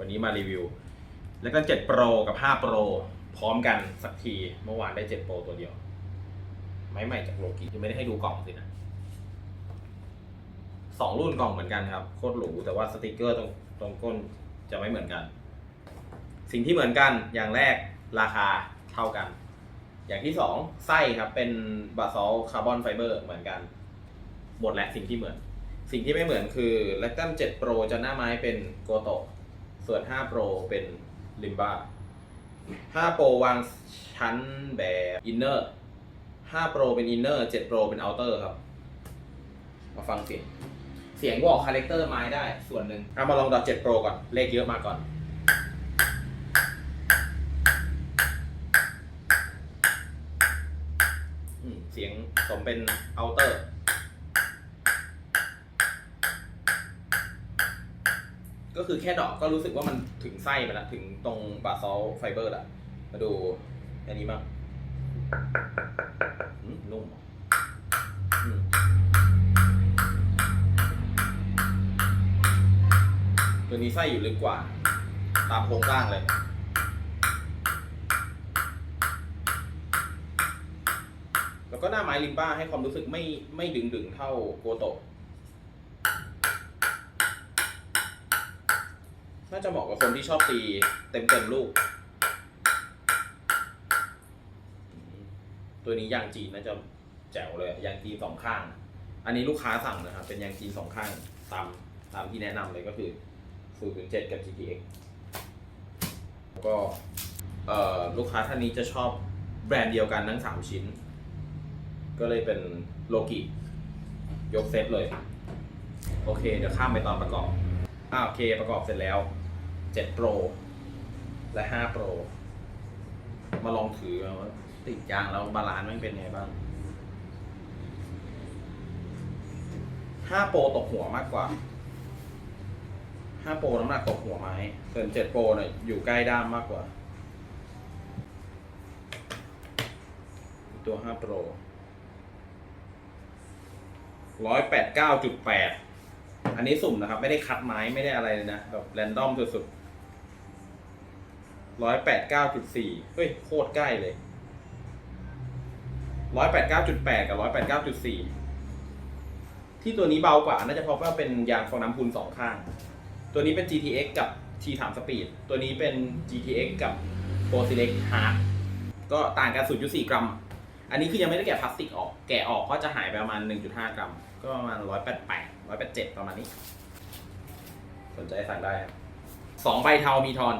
วันนี้มารีวิว แล้วก็7 Pro กับ 5 Pro พร้อมกันสักทีเมื่อวานได้ 7 Pro ตัวเดียว ไม้ใหม่จากโลกิยังไม่ได้ให้ดูกล่องสินะสองรุ่นกล่องเหมือนกันครับ โคตรหรูแต่ว่าสติกเกอร์ตรงตรงก้นจะไม่เหมือนกัน สิ่งที่เหมือนกันอย่างแรกราคาเท่ากัน อย่างที่สองไส้ครับเป็นบาซอลคาร์บอนไฟเบอร์เหมือนกันหมดและสิ่งที่เหมือน สิ่งที่ไม่เหมือนคือ l e c t u m 7 Pro จะหน้าไม้เป็นโกโต ส่วน 5 Pro เป็นลิมบ้า5 Pro วางชั้นแบบอินเนอร์5 Pro เป็นอินเนอร์7 Pro เป็นเอาเตอร์ครับ มาฟังเสียง เสียงบอกคาแรคเตอร์ไม้ได้ส่วนหนึ่งเอามาลองดอท7 Pro ก่อน เลขเยอะมาก่อนอเสียงสมเป็นเอาเตอร์ ก็คือแค่ดอกก็รู้สึกว่ามันถึงไส้ไปแล้วถึงตรงบาซอลไฟเบอร์ละมาดูอันนี้บ้างนุ่มตัวนี้ไส้อยู่ลึกกว่า ตามโครงสร้างเลยแล้วก็หน้าไม้ลิมบ้าให้ความรู้สึกไม่ไม่ดึงดึงเท่าโกโตะ น่าจะเหมาะกับคนที่ชอบตีเต็มเต็มๆลูก ตัวนี้ยางจีนน่าจะแจ๋วเลยยางจีนสองข้าง อันนี้ลูกค้าสั่งนะครับ เป็นยางจีนสองข้าง ตามตามที่แนะนำเลยก็คือ 007 กับ GTX แล้วก็เออลูกค้าท่านนี้จะชอบแบรนด์เดียวกันทั้ง 3 ชิ้น ก็เลยเป็นโลกิ ยกเซตเลย โอเค เดี๋ยวข้ามไปตอนประกอบอ่าโอเค ประกอบเสร็จแล้ว 7 Pro และ 5 Pro มาลองถือว่าติดยางแล้วบาลานซ์มันเป็นไงบ้าง 5 Pro ตกหัวมากกว่า 5 Pro น้ำหนักตกหัวไหมส่วน7 Pro เนี่ยอยู่ใกล้ด้ามมากกว่า ตัว 5 Pro ร้อยแปดเก้าจุดแปด อันนี้สุ่มนะครับ ไม่ได้คัดไม้ไม่ได้อะไรเลยนะ แบบแรนดอมสุดๆ ร้อยแปดเก้าจุดสี่เฮ้ย โคตรใกล้เลยร้อยแปดเก้าจุดแปดกับร้อยแปดเก้าจุดสี่ที่ตัวนี้เบากว่า น่าจะเพราะว่าเป็นยางฟองน้ำพุนสองข้าง ตัวนี้เป็น GTX กับ T3 Speed ตัวนี้เป็น GTX กับ Pro Select Hard ก็ต่างกัน 0.4 กรัม อันนี้คือยังไม่ได้แกะพลาสติกออก แกะออกก็จะหายไปประมาณ 1.5 กรัม ก็ประมาณ 188 187 ประมาณนี้ สนใจสั่งได้ สองใบเทามีทอน